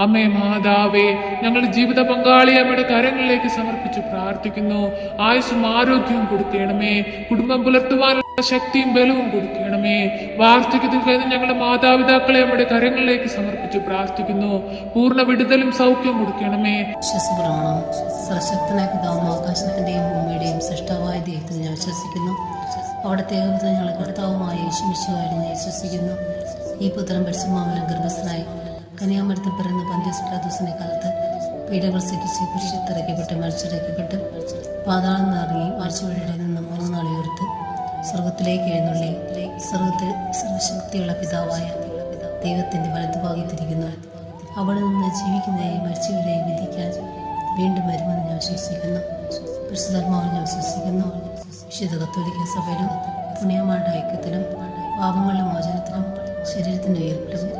അമ്മേ മാതാവേ ഞങ്ങളുടെ ജീവിത പങ്കാളി അമ്മയുടെ കരങ്ങളിലേക്ക് സമർപ്പിച്ച് പ്രാർത്ഥിക്കുന്നു. ആയുസ്സും ആരോഗ്യവും കൊടുക്കണമേ. കുടുംബം പുലർത്തുവാനുള്ള ശക്തിയും ബലവും കൊടുക്കണമേ. വാർദ്ധക്യത്തിൽ കഴിഞ്ഞ ഞങ്ങളുടെ മാതാപിതാക്കളെ അമ്മയുടെ കരങ്ങളിലേക്ക് സമർപ്പിച്ച് പ്രാർത്ഥിക്കുന്നു. പൂർണ വിടുതലും സൗഖ്യവും കൊടുക്കണമേ. വിശ്വസിക്കുന്നു. അവിടത്തെ ഞങ്ങളുടെ ഞങ്ങളെ കർത്താവുമായ യേശുമിശുവായി ഞാൻ വിശ്വസിക്കുന്നു. ഈ പുത്രം പരിശുമാവനം ഗർഭസ്ഥനായി കന്യാമരത്തിൽ പിറന്ന പന്ത്യസ്പ്ലാദോസിന്റെ കാലത്ത് പീഡകൾ സഹിച്ച് കുരിശിത്തിറക്കപ്പെട്ട് മരിച്ചിറക്കപ്പെട്ട് പാതാളം നിറങ്ങി മരിച്ചുവഴിയുടെ നിന്ന് മൂന്ന് നാൾ ഉയർത്ത് സ്വർഗത്തിലേക്ക് എഴുന്നള്ളി. സ്വർഗത്തിൽ സർവശക്തിയുള്ള പിതാവായ ദൈവത്തിന്റെ വലതുഭാഗത്തിരിക്കുന്നു അവിടെ നിന്ന് ജീവിക്കുന്നവരെയും മരിച്ചവരെയും വിധിക്കാൻ വീണ്ടും വരുമെന്ന് ഞാൻ വിശ്വസിക്കുന്നു. പരിശുദ്ധാത്മാവിൽ ഞാൻ വിശ്വസിക്കുന്നു. വിശുദ്ധ കത്തോലിക്ക സഭയിലും പുണ്യമാരുടെ ഐക്യത്തിലും പാപങ്ങളുടെ മോചനത്തിലും ശരീരത്തിന്റെ ഉയർപ്പിലും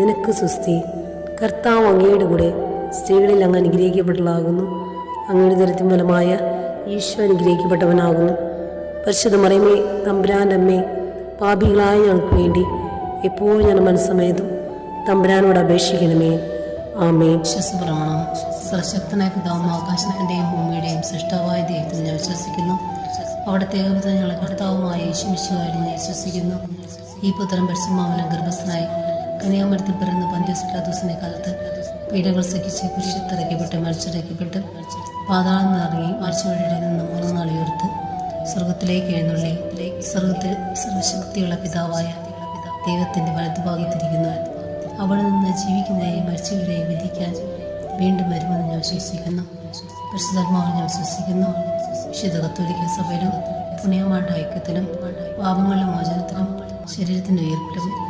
നിനക്ക് സുസ്തി. കർത്താവ് അങ്ങയുടെ കൂടെ സ്ത്രീകളിൽ അങ്ങ് അനുഗ്രഹിക്കപ്പെട്ടതാകുന്നു അങ്ങയുടെ ദരത്തിൻ ഫലമായ ഈശോ അനുഗ്രഹിക്കപ്പെട്ടവനാകുന്നു. പരിശുദ്ധ മറിയമേ തമ്പുരാന്റെ അമ്മേ പാപികളായ ഞങ്ങൾക്ക് വേണ്ടി എപ്പോഴും ഞാൻ മനസ്സമേതും തമ്പുരാനോട് അപേക്ഷിക്കണമേ. ആമേ വിശ്വസപ്രമാണം സർശക്തനായ പിതാവും ആകാശത്തിന്റെയും ഭൂമിയുടെയും സൃഷ്ടവായ ദൈവത്തിൽ ഞാൻ വിശ്വസിക്കുന്നു. അവിടുത്തെ ഏകപുത്രൻ ഞങ്ങളെ കർത്താവുമായ യേശുമിശുവായി ഞാൻ വിശ്വസിക്കുന്നു. ഈ പുത്രം പരിശുമാവനം ഗർഭസ്ഥനായി കന്യാമരത്തിൽ പിറന്ന പന്ത്യസ്പ്ലാദോസിന്റെ കാലത്ത് പീഡകൾ സഹിച്ച് കുരിശിത്തിറക്കപ്പെട്ട് മരിച്ചിറക്കപ്പെട്ട് പാതാളം നിറങ്ങി മരിച്ചുവഴിയുടെ നിന്ന് മൂന്ന് നാൾ ഉയർത്ത് സ്വർഗത്തിലേക്ക് എഴുന്നള്ളി. സ്വർഗത്തിൽ സർവശക്തിയുള്ള പിതാവായ ദൈവത്തിന്റെ വലതുഭാഗത്തിരിക്കുന്നു അവിടെ നിന്ന് ജീവിക്കുന്നതിനെയും മരിച്ചവരെയും വിധിക്കാൻ വീണ്ടും വരുമെന്ന് ഞാൻ വിശ്വസിക്കുന്നു. പരിശുദ്ധാത്മാവിൽ ഞാൻ വിശ്വസിക്കുന്നു. വിശുദ്ധ കത്തോലിക്ക സഭയിലും പുണ്യമായിട്ട് ഐക്യത്തിലും പാപങ്ങളുടെ മോചനത്തിലും ശരീരത്തിന്റെ ഉയർപ്പിലും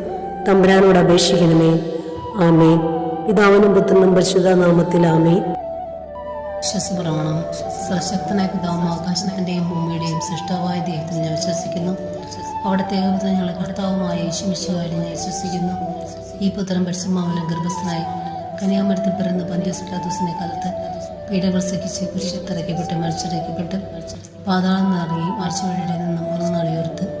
തമ്പുരാനോട് അപേക്ഷിക്കണമേ. ആമേ പിതാവിനും പുത്രനും പരിശുദ്ധ നാമത്തിൽ ആമേ വിശ്വസപ്രമാണം. സർവശക്തനായ പിതാവും ആകാശത്തിന്റെയും ഭൂമിയുടെയും സൃഷ്ടാവായ ദൈവത്തിൽ ഞാൻ വിശ്വസിക്കുന്നു. അവിടുത്തെ ഞങ്ങളുടെ കർത്താവുമായ യേശുമിശുകാരി ഞാൻ വിശ്വസിക്കുന്നു. ഈ പുത്രൻ പരിശുമാവനം ഗർഭസ്ഥനായി കന്യാമരത്തിൽ പിറന്ന പന്ത്യസ്പ്രാദൂസിനെ കാലത്ത് പീഡകൾ സഹിച്ച് കുരിശത്തിറക്കപ്പെട്ട് മരിച്ചിറക്കപ്പെട്ട് പാതാളം നിറങ്ങി ആഴ്ചവഴിയുടെ നിന്ന് മൂന്ന് നാൾ ഉയർത്ത്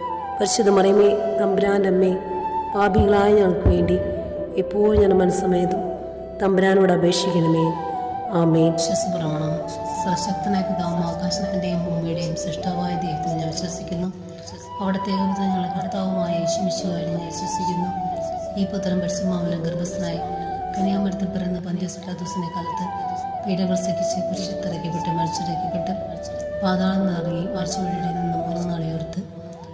പരിശുദ്ധ മറിയമേ തമ്പുരാന്റെ അമ്മേ പാപികളായ ഞങ്ങൾക്ക് വേണ്ടി എപ്പോഴും ഞാൻ മനസ്സമയത്തും തമ്പുരാനോട് അപേക്ഷിക്കണമേ. ആമേ വിശ്വസപ്രമാണം. സശക്തനായ പിതാവും ആകാശത്തിന്റെയും ഭൂമിയുടെയും സൃഷ്ടാവായ ദൈവത്തിൽ ഞാൻ വിശ്വസിക്കുന്നു. അവിടത്തെ ഞങ്ങളുടെ കർത്താവുമായ യേശുമിശുവായി ഞാൻ വിശ്വസിക്കുന്നു. ഈ പുത്രം പരിശുമാവനം ഗർഭസ്ഥനായി കന്യാമരത്തിൽ പിറന്ന പന്ത്യസ്പ്രാദൂസിനെ കാലത്ത് പീഡകൾ സഹിച്ച് കുരിശത്തിറക്കപ്പെട്ട് മരിച്ചിറക്കപ്പെട്ട് പാതാളം നിറങ്ങി മാർച്ച് വഴിയുടെ